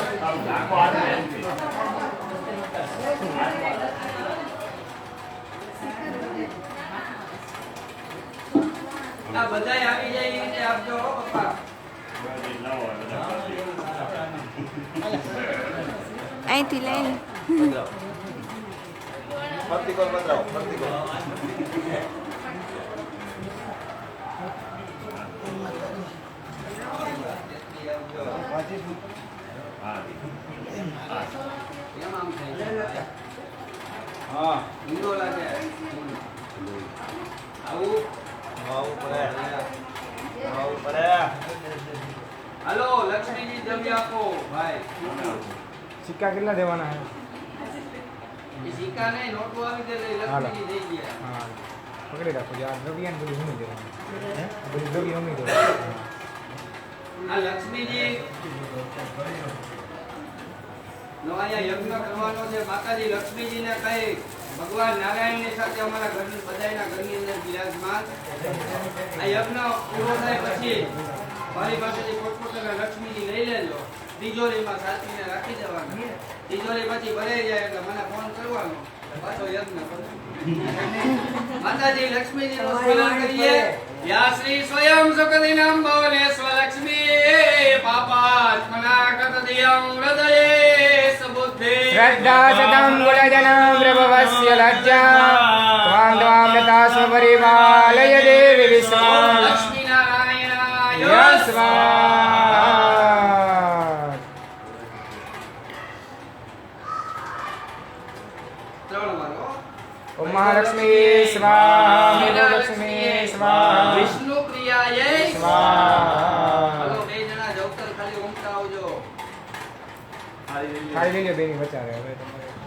આ બધા આવી જાય એ રીતે આપજો હો પપ્પા અહીંથી લઈ પ્રતિકોલ બતાવો પ્રતિકોલ हाँ। हेलो लक्ष्मी जी जल्दी आपको भाई सिक्का कितना देवाना है ये सिक्का नहीं नोट वाला अभी दे ले लक्ष्मी जी दे दिया हां पकड़े रखो यार द्रव्य बड़ी होनी देवानी है बड़ी दे रहे हैं हां हाँ, हाँ, लक्ष्मी जी લક્ષ્મીજી લઈ ફોન કરવાનો યજ્ઞ માતાજી લક્ષ્મીજી સ્મરણ કરીએ શ્રી સ્વયં સુખદી નામ ભવનેશ્વર લક્ષ્મી પાપાત્મના કૃત દિયં હૃદયે श्रद्धा सतम गुणजनम प्रभवस्य लज्जा त्वां त्वामृता स्वपरिपालय देवि विष्णु महालक्ष्मी स्वाहा लक्ष्मी स्वामी विष्णु प्रियाय स्वाहा खा लेंगे बेनी बचा रहे हैं भाई तुम्हारे तो